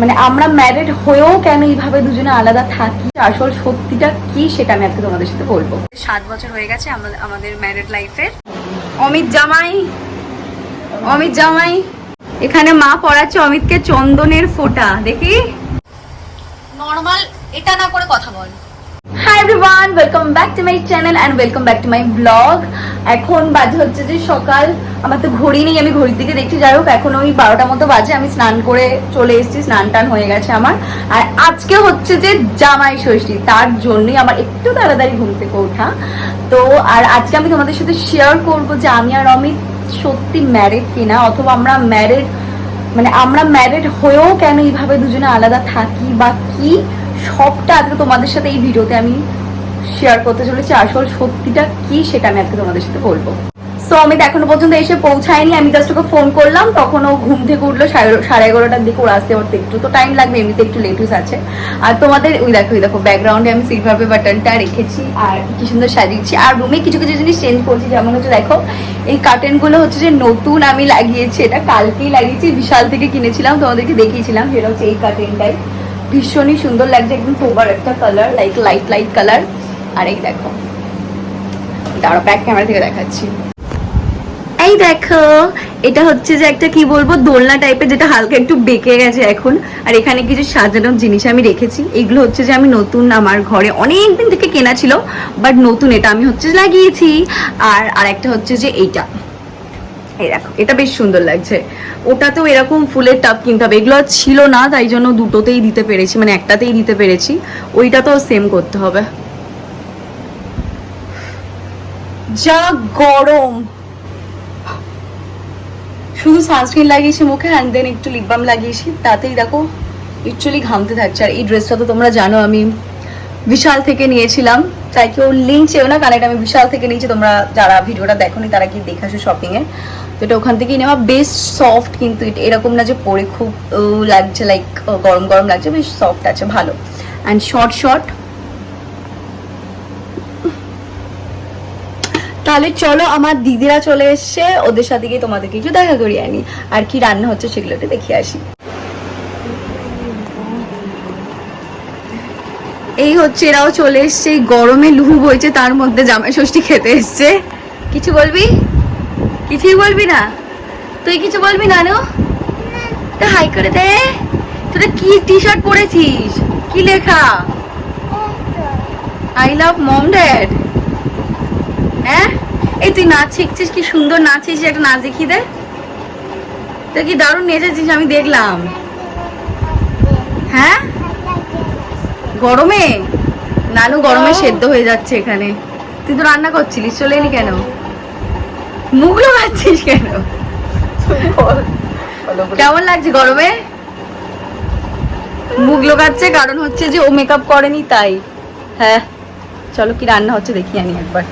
মানে আমরা ম্যারিড হয়েও কেন এইভাবে দুজনে আলাদা থাকি? আসল সত্যিটা কি সেটা আমি আজকে তোমাদের সাথে বলব। সাত বছর হয়ে গেছে আমাদের আমাদের ম্যারিড লাইফের অমিত জামাই অমিত জামাই এখানে মা পড়াচ্ছে অমিতকে চন্দনের ফোঁটা দেখি? নর্মাল এটা না করে কথা বল। Hi everyone welcome back to my channel and welcome back to my vlog এখন বাজে হচ্ছে যে সকাল। আমার তো ঘড়ি নেই, আমি ঘড়ির দিকে দেখছি। যাই হোক, এখন ওই বারোটা মতো বাজে। আমি স্নান করে চলে এসেছি, স্নান টান হয়ে গেছে আমার। আর আজকে হচ্ছে যে জামাই ষষ্ঠী, তার জন্যই আমার একটু তাড়াতাড়ি ঘুম থেকে ওঠা। তো, আর আজকে আমি তোমাদের সাথে শেয়ার করব যে আমি আর অমিত সত্যি ম্যারিড কিনা, অথবা আমরা ম্যারিড মানে আমরা ম্যারিড হয়েও কেন এইভাবে দুজনে আলাদা থাকি বা কি? সবটা আজকে তোমাদের সাথে এই ভিডিওতে আমি শেয়ার করতে চলেছি। আসল সত্যিটা কি সেটা আমি আজকে তোমাদের সাথে বলব। সো অমিত এখনও পর্যন্ত এসে পৌঁছায়নি। আমি জাস্ট ওকে ফোন করলাম। তখন ও ঘুম থেকে উঠল সাড়ে- এগারোটার দিকে। ওর আসতে উঠতে একটু তো টাইম লাগবে। এমনিতে একটু লেটুস আছে। আর তোমাদের ওই দেখো ওই দেখো ব্যাকগ্রাউন্ডে আমি সিলভার বাটনটা রেখেছি। আর কি সুন্দর সাজিয়েছি। আর রুমে কিছু কিছু জিনিস চেঞ্জ করছি। যেমন হচ্ছে দেখো, এই কার্টেনগুলো হচ্ছে যে নতুন আমি লাগিয়েছি। এটা কালকেই লাগিয়েছি। বিশাল থেকে কিনেছিলাম। তোমাদেরকে দেখিয়েছিলাম সেটা হচ্ছে এই কার্টেনটাই ভীষণই সুন্দর লাগছে, একদম সোবার একটা colour like light light colour আর এই দেখো দাঁড়া ব্যাক ক্যামেরা থেকে দেখাচ্ছি। এই দেখো, এটা হচ্ছে যে একটা কি বলব, দোলনা টাইপের যেটা হালকা একটু বেঁকে গেছে এখন। আর এখানে কিছু সাজানোর জিনিস আমি রেখেছি। এগুলো হচ্ছে যে আমি নতুন আমার ঘরে অনেক দিন থেকে কেনা ছিল বাট নতুন এটা আমি হচ্ছে লাগিয়েছি। আর আরেকটা হচ্ছে যে এইটা। এই দেখো, এটা বেশ সুন্দর লাগছে। ওটাতেও এরকম ফুলের টাপ কিনতে হবে। এগুলো ছিল না, তাই জন্য দুটোতেই দিতে পেরেছি মানে একটাতেই দিতে পেরেছি। ওইটা তো সেম করতে হবে। যা গরম! শুধু সানস্ক্রিন লাগিয়েছি মুখে অ্যান্ড দেন একটু লিপ বাম লাগিয়েছি। তাতেই দেখো লিটারালি ঘামতে থাকছে। আর এই ড্রেসটা তো তোমরা জানো, আমি বিশাল থেকে নিয়েছিলাম। তাই কেউ লিঙ্ক চেও না এটা আমি বিশাল থেকে নিয়েছি। তোমরা যারা ভিডিওটা দেখোনি, তারা কি দেখে আসো শপিং এ তো এটা ওখান থেকেই নেওয়া। বেশ সফট কিন্তু এরকম না যে পরে খুব লাগছে লাইক গরম গরম লাগছে, বেশ সফট আছে, ভালো। অ্যান্ড শর্ট শর্ট তাহলে চলো আমার দিদিরা চলে এসছে, ওদের সাথে গিয়ে তোমাদেরকে একটু দেখা করিয়ে আনি আর কি রান্না হচ্ছে সেগুলো একটু দেখে আসি। এই হচ্ছে, এরাও চলে এসছে গরমে লুহু বইছে, তার মধ্যে জামাই ষষ্ঠী খেতে এসছে। কিছু বলবি? কিছুই বলবি না। তুই কিছু বলবি না নো হাই করে দে। তোরা কি টি শার্ট পরেছিস কি লেখা? আই লাভ মম ড্যাড হ্যাঁ? এই তুই নাচ শিখছিস, কি সুন্দর নাচিস একটা নাচ দেখিয়ে দে। তুই কি দারুণ নেচেছিস, আমি দেখলাম। হ্যাঁ? গরমে? নানু গরমে সেদ্ধ হয়ে যাচ্ছে এখানে। তুই তো রান্না করছিলিস, চলে এলি কেন? মুখ লোকাচ্ছিস কেন? কেমন লাগছে গরমে? মুখ লোকাচ্ছে কারণ হচ্ছে যে ও মেকআপ করেনি তাই। হ্যাঁ চলো কি রান্না হচ্ছে দেখি আনি একবার।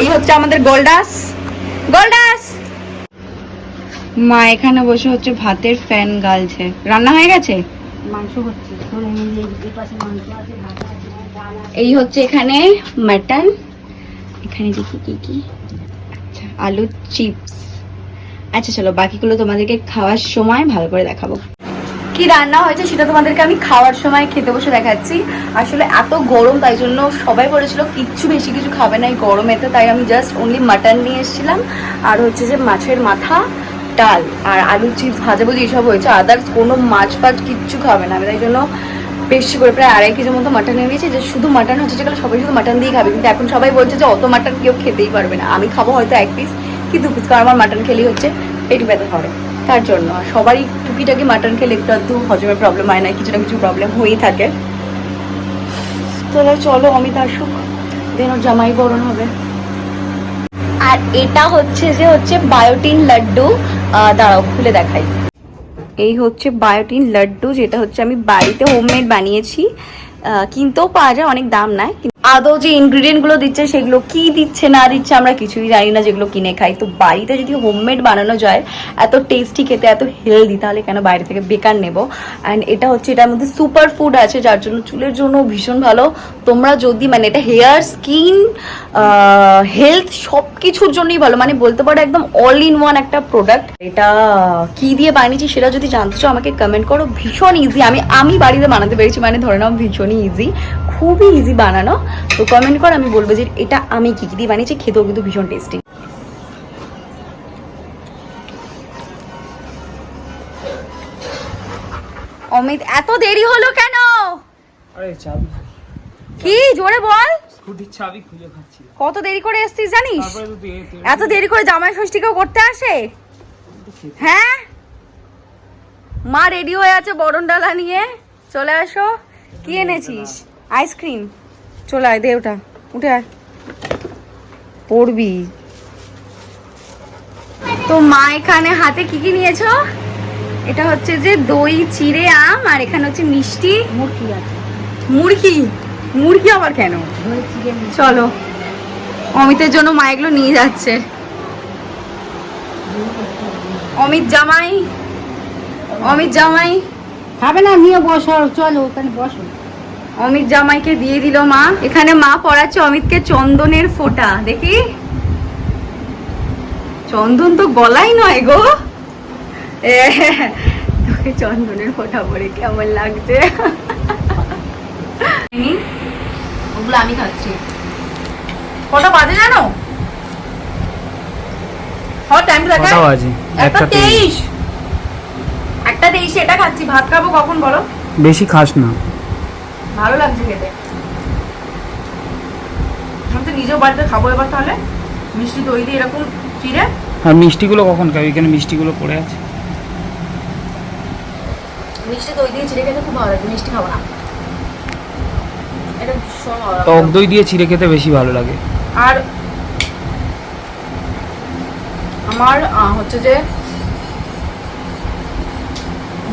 এই হচ্ছে আমাদের গোল্ডাস। গোল্ডাস! মা এখানে বসে হচ্ছে ভাতের ফ্যান গালছে। রান্না হয়ে গেছে? মাংস হচ্ছে এই হচ্ছে এখানে মাটন। এখানে দেখি কি কি। আচ্ছা আলু চিপস। আচ্ছা চলো, বাকিগুলো তোমাদেরকে খাওয়ার সময় ভালো করে দেখাবো। কি রান্না হয়েছে সেটা তোমাদেরকে আমি খাওয়ার সময় খেতে বসে দেখাচ্ছি। আসলে এত গরম, তাই জন্য সবাই বলেছিল কিচ্ছু বেশি কিছু খাবে না এই গরমেতে, তাই আমি জাস্ট অনলি মাটন নিয়ে এসেছিলাম। আর হচ্ছে যে মাছের মাথা, ডাল আর আলু চিপস ভাজাভুজি এইসব হয়েছে। আদার্স কোনো মাছ ফাছ কিচ্ছু খাবে না আমি তাই জন্য বেশি করে প্রায় আড়াই কেজির মতো মাটন নিয়েছি যে শুধু মাটন হচ্ছে যেগুলো সবাই শুধু মাটন দিয়ে খাবে, কিন্তু এখন সবাই বলছে যে অত মাটন কেউ খেতেই পারবে না। আমি খাব হয়তো এক পিস কি দু পিস কারণ আমার মাটন খেলেই হচ্ছে, পেট ব্যথা হবে। তার জন্য সবারই টুকিটাকি মাটন খেলে একটু আধটু হজমের প্রবলেম হয় না, কিছু না কিছু প্রবলেম হয়েই থাকে। তাহলে চলো, অমিত আসুক দেন ওর জামাই বরণ হবে। আর এটা হচ্ছে যে হচ্ছে বায়োটিন লাড্ডু দাঁড়াও, খুলে দেখাই। এই হচ্ছে বায়োটিন লাড্ডু, যেটা হচ্ছে আমি বাড়িতে হোমমেড বানিয়েছি। কিনতেও পাওয়া যায়, অনেক দাম কিন্তু আদৌ যে ইনগ্রিডিয়েন্টগুলো দিচ্ছে, সেগুলো কি দিচ্ছে, না দিচ্ছে, আমরা কিছুই জানি না, যেগুলো কিনে খাই। তো বাড়িতে যদি হোমমেড বানানো যায়, এত টেস্টি খেতে, এত হেলদি তাহলে কেন বাইরে থেকে বেকার নেব? অ্যান্ড এটা হচ্ছে, এটার মধ্যে সুপার ফুড আছে, যার জন্য চুলের জন্য ভীষণ ভালো। তোমরা যদি মানে এটা হেয়ার স্কিন হেলথ সব কিছুর জন্যই ভালো। মানে বলতে পারো একদম অল ইন ওয়ান একটা প্রোডাক্ট এটা কি দিয়ে বানিয়েছি, সেটা যদি জানতে চাও, আমাকে কমেন্ট করো। ভীষণ ইজি আমি আমি বাড়িতে বানাতে পেরেছি মানে ধরে নাও ভীষণই ইজি খুবই ইজি বানানো। তো কমেন্ট কর আমি বলব যে এটা আমি কি কি দিয়ে বানিয়েছি খেতেও কিন্তু ভীষণ টেস্টি অমিত এত দেরি হলো কেন? আরে চাবি কি? জোরে বল। স্কুটির চাবি খুঁজে কত দেরি করে এসছিস জানিস? এত দেরি করে জামাই ষষ্ঠী কেউ করতে আসে? হ্যাঁ? মা রেডি হয়ে আছে বরণ ডালা নিয়ে। চলে আসো। কি এনেছিস? আইসক্রিম চলে আয় দে ওটা। উঠে আয়। পড়বি। তো মা এখানে হাতে কি কি নিয়েছো? এটা হচ্ছে যে দই চিড়ে আম আর এখানে হচ্ছে মিষ্টি। মূর্তি আছে। মুরগি মুরগি আবার কেন। চলো। অমিতের জন্য মা এগুলো নিয়ে যাচ্ছে। অমিত জামাই। অমিত জামাই। খাবে না নিয়ে বসো চলো ওখানে বসো। অমিত জামাইকে দিয়ে দিল মা। এখানে মা পড়াচ্ছে অমিতকে চন্দনের ফোঁটা। দেখি। চন্দন তো গলাই নয় গো। তোকে চন্দনের ফোঁটা পরে কেমন লাগছে? ওগুলো আমি খাচ্ছি। কটা বাজে জানো? টাইম দেখা বাজে? একটা একটা তেইশ। একটা তেইশে এটা খাচ্ছি। ভাত খাব কখন বলো? বেশি খাস না। ভালো লাগছে খেতে। আমি তো নিজেও বাড়িতে খাব এবার তাহলে। মিষ্টি দই দিয়ে এরকম চিড়ে। আর মিষ্টিগুলো কখন খাবি? এখানে মিষ্টিগুলো পড়ে আছে। মিষ্টি দই দিয়ে চিড়ে খেতে খুব ভালো লাগে মিষ্টি খাব না। এটা ভীষণ ভালো টক দই দিয়ে চিড়ে খেতে বেশি ভালো লাগে। আর আমার আহ, হচ্ছে যে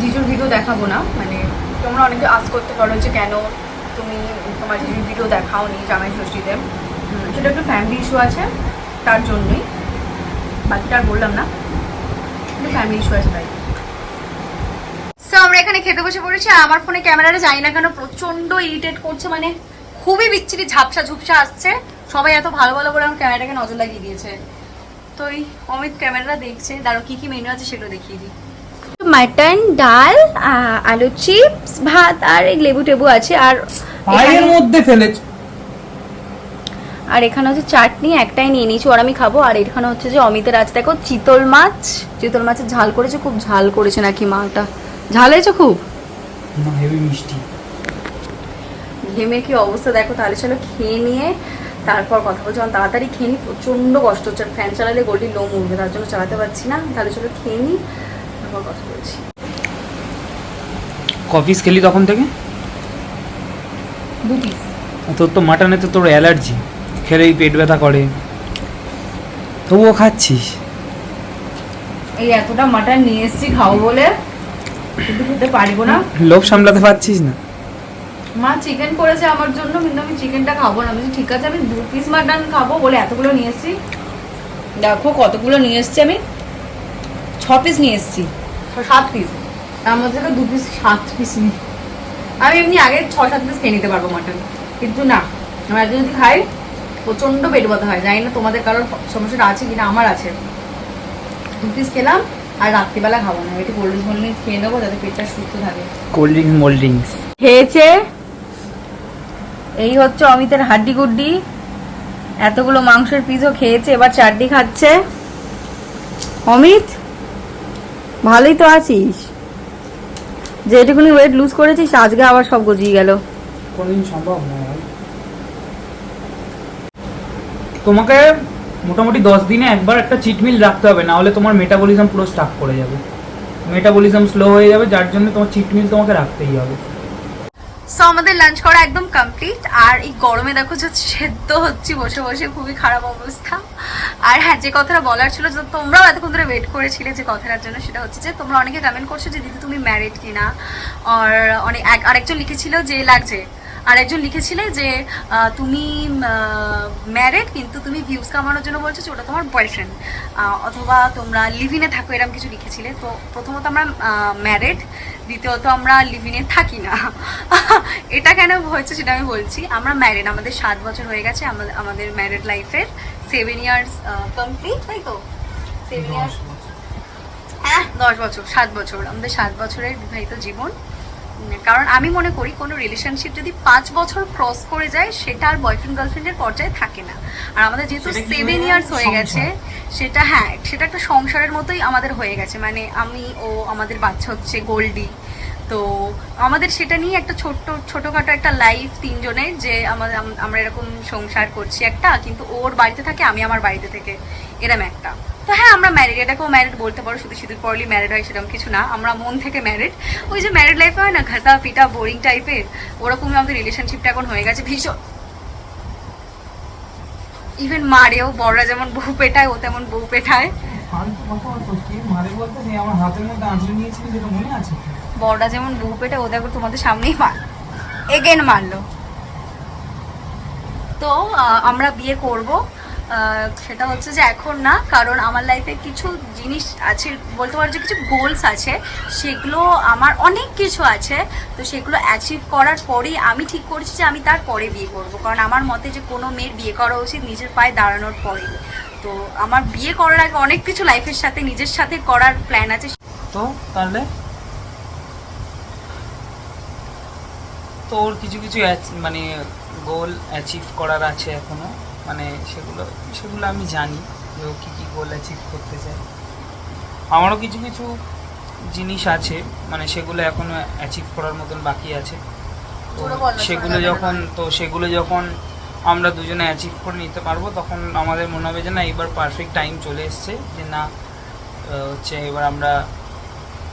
জিজুর ভিডিও দেখাবো না মানে তোমরা অনেকে আস করতে পারো যে কেন তুমি তোমার জিজুর ভিডিও দেখাওনি জামাই ষষ্ঠীতে। সেটা একটু ফ্যামিলি ইস্যু আছে, তার জন্যই। বাকিটা আর বললাম না। একটু ফ্যামিলি ইস্যু আছে তাই। সো আমরা এখানে খেতে বসে পড়েছি আমার ফোনে ক্যামেরাটা জানি না কেন প্রচণ্ড ইরিটেট করছে মানে খুবই বিচ্ছিরি ঝাপসা ঝুপসা আসছে। সবাই এত ভালো ভালো করে আমার ক্যামেরাটাকে নজর লাগিয়ে দিয়েছে। তো এই অমিত ক্যামেরাটা দেখছে দাঁড়ো কি কি মেনু আছে সেগুলো দেখিয়ে দিই। মাটন ডাল আলু চিপস ভাত আর এই লেবু টেবু আছে। আর পায়ের মধ্যে ফেলে আর এখানে হচ্ছে চাটনি একটাই নিয়ে নিয়েছি আর আমি খাব। আর এখানে হচ্ছে যে অমিতের আজ দেখো চিতল মাছ। চিতল মাছের ঝাল করেছে খুব ঝাল করেছে নাকি মাটা। ঝাল হয়েছে খুব? না হেভি মিষ্টি। ঘেমে কি অবস্থা দেখো? তাহলে চলো খেয়ে নিয়ে তারপর কথা বলছি। কারণ তাড়াতাড়ি খেয়ে নিই প্রচণ্ড কষ্ট হচ্ছে। ফ্যান চালালে গলির লোম উঠবে তার জন্য চালাতে পারছি না। তাহলে চলো খেয়ে নিই। তারপর কথা বলছি। কফিস খেলি তখন থেকে? দু পিস তোর তো মাটনে তো তোর অ্যালার্জি। খেলেই পেট ব্যথা করে। তবুও খাচ্ছিস? এই এতটা মাটন নিয়ে এসেছি খাব বলে। কিন্তু খেতে পারব না। লোভ সামলাতে পারছিস না? মা চিকেন করেছে আমার জন্য কিন্তু আমি চিকেনটা খাব না। আমি বলছি, ঠিক আছে আমি দু পিস মাটন খাব বলে এতগুলো নিয়ে এসেছি। দেখো কতগুলো নিয়ে এসেছি আমি। ছ পিস নিয়ে এসেছি। সাত পিস তার মধ্যে থেকে দু পিস সাত পিস নিই। আমি এমনি আগে ছ সাত পিস খেয়ে নিতে পারব মাটন কিন্তু না আমার যদি খাই প্রচণ্ড পেট ব্যথা হয়। জানি না তোমাদের কারোর সমস্যাটা আছে কিনা আমার আছে। দু পিস খেলাম আর রাত্রিবেলা খাব না। একটু কোল্ড ড্রিঙ্কস মোল্ড খেয়ে নেব যাতে পেটটা সুস্থ থাকে। কোল্ড ড্রিঙ্কস মোল্ড ড্রিঙ্কস খেয়েছে? এই হচ্ছে অমিতের হাড্ডি গুড্ডি। এতগুলো মাংসের পিসও খেয়েছে এবার চাটনি খাচ্ছে। অমিত? ভালোই তো আছিস। যেটুকুনি ওয়েট লুজ করেছিস, আজকে আবার সব গজিয়ে গেল। কোনদিন সম্ভব না তোমাকে মোটামুটি দশ দিনে একবার একটা চিট মিল রাখতে হবে না হলে তোমার মেটাবলিজম পুরো স্টাক করে যাবে। মেটাবলিজম স্লো হয়ে যাবে, যার জন্য তোমার চিট মিল তোমাকে রাখতেই হবে। সো আমাদের লাঞ্চ করা একদম কমপ্লিট আর এই গরমে দেখো যে সেদ্ধ হচ্ছে, বসে বসে খুবই খারাপ অবস্থা। আর হ্যাঁ যে কথাটা বলার ছিল যে তোমরাও এতক্ষণ ধরে ওয়েট করেছিলে যে কথাটার জন্য, সেটা হচ্ছে যে তোমরা অনেকে কমেন্ট করছ যে, দিদি, তুমি ম্যারিড কিনা? আর অনেক আরেকজন লিখেছিল যে, লাগছে। আর একজন লিখেছিলে যে তুমি ম্যারেড কিন্তু তুমি ভিউজ কামানোর জন্য বলছো যে, ওটা তোমার বয়ফ্রেন্ড অথবা তোমরা লিভিনে থাকো, এরকম কিছু লিখেছিলে। তো প্রথমত আমরা ম্যারেড দ্বিতীয়ত আমরা লিভিনে থাকি না। এটা কেন হয়েছে সেটা আমি বলছি। আমরা ম্যারেড আমাদের সাত বছর হয়ে গেছে আমাদের আমাদের ম্যারেড লাইফের সেভেন ইয়ার্স কমপ্লিট তাই তো? সেভেন ইয়ার্স হ্যাঁ দশ বছর সাত বছর আমাদের সাত বছরের বিবাহিত জীবন। কারণ আমি মনে করি কোনো রিলেশনশিপ যদি পাঁচ বছর ক্রস করে যায় সেটা আর বয়ফ্রেন্ড গার্লফ্রেন্ডের পর্যায়ে থাকে না। আর আমাদের যেহেতু সেভেন ইয়ার্স হয়ে গেছে সেটা হ্যাঁ সেটা একটা সংসারের মতোই আমাদের হয়ে গেছে। মানে আমি ও আমাদের বাচ্চা হচ্ছে গোল্ডি তো আমাদের সেটা নিয়ে একটা ছোট্ট, ছোটোখাটো একটা লাইফ তিনজনের যে আমাদের আমরা এরকম সংসার করছি একটা, কিন্তু ওর বাড়িতে থাকে, আমি আমার বাড়িতে থেকে, এরম একটা। তো হ্যাঁ আমরা ম্যারিড এটাকেও ম্যারিড বলতে পারো, শুধু সিঁদুর পরলি ম্যারিড হয় সেরকম কিছু না, আমরা মন থেকে ম্যারিড ওই যে ম্যারিড লাইফে হয় না, ঘাসা পিটা বোরিং টাইপের ওরকমই আমাদের রিলেশনশিপটা এখন হয়ে গেছে ভীষণ। ইভেন মারেও, বড়রা যেমন বউ পেটায়, ও তেমন বউ পেটায়। বড়রা যেমন বউ পেটে, ও দেখো তোমাদের সামনেই মার এগেন মারলো। তো আমরা বিয়ে করব। সেটা হচ্ছে যে এখন না, কারণ আমার লাইফে কিছু জিনিস আছে, বলতে পারো যে কিছু গোলস আছে, সেগুলো আমার অনেক কিছু আছে, তো সেগুলো অ্যাচিভ করার পরেই আমি ঠিক করেছি যে আমি তারপরে বিয়ে করব। কারণ আমার মতে যে কোনো মেয়ের বিয়ে করা উচিত, নিজের পায়ে দাঁড়ানোর পরে তো আমার বিয়ে করার আগে অনেক কিছু লাইফের সাথে নিজের সাথে করার প্ল্যান আছে। তো তাহলে? তো ওর কিছু কিছু মানে গোল অ্যাচিভ করার আছে এখনও? মানে সেগুলো সেগুলো আমি জানি যে ও কী কী গোল অ্যাচিভ করতে চায়। আমারও কিছু কিছু জিনিস আছে মানে সেগুলো এখনও অ্যাচিভ করার মতন বাকি আছে। তো সেগুলো যখন তো সেগুলো যখন আমরা দুজনে অ্যাচিভ করে নিতে পারব তখন আমাদের মনে হবে যে না এবার পারফেক্ট টাইম চলে এসছে যে না হচ্ছে এবার আমরা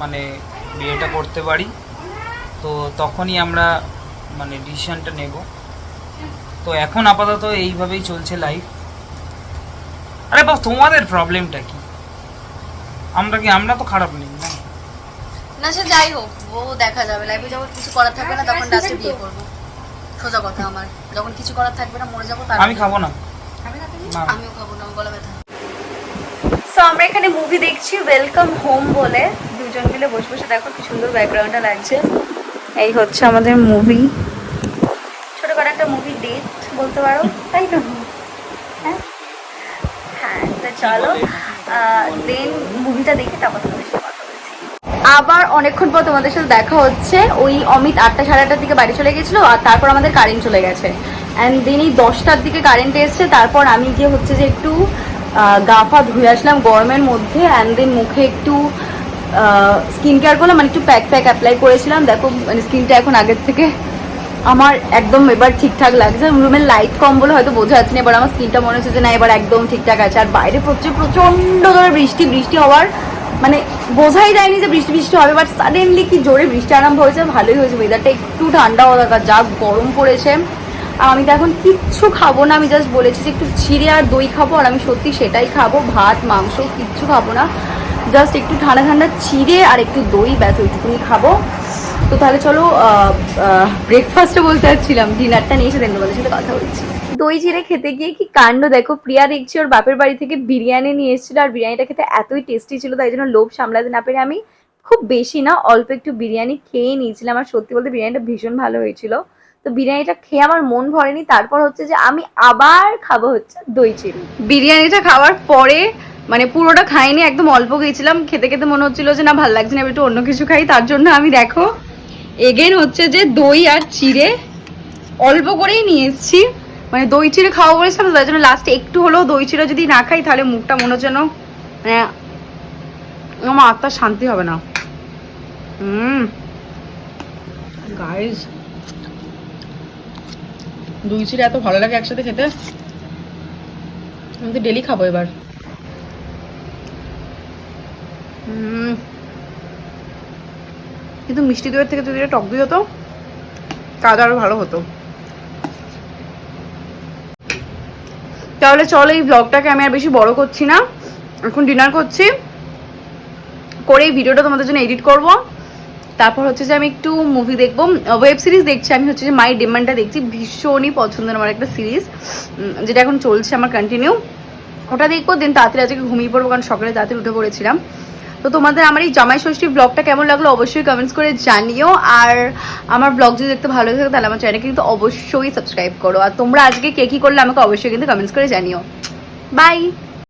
মানে বিয়েটা করতে পারি। তো তখনই আমরা মানে ডিসিশানটা নেব। তো এখন আপাতত এইভাবেই চলছে লাইফ আরে বাবা তোমাদের প্রবলেমটা কি? আমরা কি আমরা তো খারাপ নেই না? না সে যাই হোক ও দেখা যাবে। লাইফে যখন কিছু করার থাকবে না তখন লাস্টে বিয়ে করব। সোজা কথা আমার। যখন কিছু করার থাকবে না মরে যাব তার আমি খাব না। না। আমিও খাব না গলা ব্যথা। সো আমরা এখানে মুভি দেখছি ওয়েলকাম হোম বলে। দুজন মিলে বসে বসে দেখো কি সুন্দর ব্যাকগ্রাউন্ডটা লাগছে। এই হচ্ছে আমাদের মুভি ছোটখাটো একটা মুভি ডেট বলতে পারো তাই তো হ্যাঁ? হ্যাঁ তো চলো দেন মুভিটা দেখে তারপর তোমাদের আবার অনেকক্ষণ পর তোমাদের সাথে দেখা হচ্ছে। ওই অমিত আটটা সাড়ে আটটার দিকে বাড়ি চলে গেছিল আর তারপর আমাদের কারেন্ট চলে গেছে। অ্যান্ড দেন এই দশটার দিকে কারেন্ট এসছে তারপর আমি গিয়ে হচ্ছে যে একটু আহ, গা ফা ধুয়ে আসলাম গরমের মধ্যে। অ্যান্ড দেন মুখে একটু স্কিন কেয়ার করলাম মানে একটু প্যাক প্যাক অ্যাপ্লাই করেছিলাম। দেখো মানে স্কিনটা এখন আগের থেকে আমার একদম এবার ঠিকঠাক লাগছে। রুমের লাইট কম বলে হয়তো বোঝা যাচ্ছে না এবার আমার স্কিনটা মনে হচ্ছে যে না এবার একদম ঠিকঠাক আছে। আর বাইরে প্রচুর প্রচণ্ড ধরে বৃষ্টি বৃষ্টি হওয়ার মানে বোঝাই যায়নি যে বৃষ্টি বৃষ্টি হবে বাট সাডেনলি কি জোরে বৃষ্টি আরম্ভ হয়েছে, ভালোই হয়েছে। ওয়েদারটা একটু ঠান্ডা হওয়া দরকার, যা গরম পড়েছে। আর আমি তো এখন কিচ্ছু খাব না, আমি জাস্ট বলেছি যে একটু ছিঁড়ে আর দই খাব, আর আমি সত্যি সেটাই খাব, ভাত, মাংস কিচ্ছু খাব না। জাস্ট একটু ঠান্ডা ঠান্ডা চিড়ে আর একটু দই, ব্যাস ওইটুকুনি খাব। তো তাহলে চলো ব্রেকফাস্টে বলতে চাচ্ছিলাম ডিনারটা নিয়ে এসে দেন তোমাদের সাথে কথা বলছি। দই চিড়ে খেতে গিয়ে কি কাণ্ড? দেখো, প্রিয়া দেখছি ওর বাপের বাড়ি থেকে বিরিয়ানি নিয়ে এসেছিল আর বিরিয়ানিটা খেতে এতই টেস্টি ছিল, তাই জন্য লোভ সামলাতে না পেরে আমি খুব বেশি না, অল্প একটু বিরিয়ানি খেয়ে নিয়েছিলাম। আর সত্যি বলতে বিরিয়ানিটা ভীষণ ভালো হয়েছিল। তো বিরিয়ানিটা খেয়ে আমার মন ভরেনি। তারপর হচ্ছে যে আমি আবার খাব হচ্ছে দই চিড়ে বিরিয়ানিটা খাওয়ার পরে মানে পুরোটা খাইনি, একদম অল্প খেয়েছিলাম। খেতে খেতে মনে হচ্ছিল যে না, ভালো লাগছে না একটু অন্য কিছু খাই। তার জন্য আমি দেখো এগেন হচ্ছে যে দই আর চিড়ে অল্প করেই নিয়ে এসেছি। মানে দই চিড়ে খাওয়া বলেছিলাম তার জন্য লাস্টে একটু হলেও দই চিড়ে যদি না খাই তাহলে মুখটা মনে হচ্ছে যেন মানে আমার আত্মার শান্তি হবে না। হুম গাইজ দই চিড়ে এত ভালো লাগে একসাথে খেতে? আমি তো ডেলি খাব এবার। কিন্তু মিষ্টি দইয়ের থেকে যদি টক দই হতো তাহলে আরও ভালো হতো। তাহলে চলো এই ব্লগটাকে আমি আর বেশি বড় করছি না। এখন ডিনার করছি। করে এই ভিডিওটা তোমাদের জন্য এডিট করব। তারপর হচ্ছে যে আমি একটু মুভি দেখব। ওয়েব সিরিজ দেখছি আমি হচ্ছে যে মাই ডিমান্ডটা দেখছি। ভীষণই পছন্দের আমার একটা সিরিজ যেটা এখন চলছে আমার কন্টিনিউ ওটা দেখব দেন তাড়াতাড়ি আজকে ঘুমিয়ে পড়ব, কারণ সকালে তাড়াতাড়ি উঠে পড়েছিলাম। তো তোমাদের আমার এই জামাই ষষ্ঠী ব্লগটা কেমন লাগল অবশ্যই কমেন্টস করে জানিও। আর আমার ব্লগ যদি দেখতে ভালো থাকে তাহলে আমার চ্যানেলকে কিন্তু অবশ্যই সাবস্ক্রাইব করো। আর তোমরা আজকে কে কী করলে আমাকে অবশ্যই কিন্তু কমেন্টস করে জানিও। বাই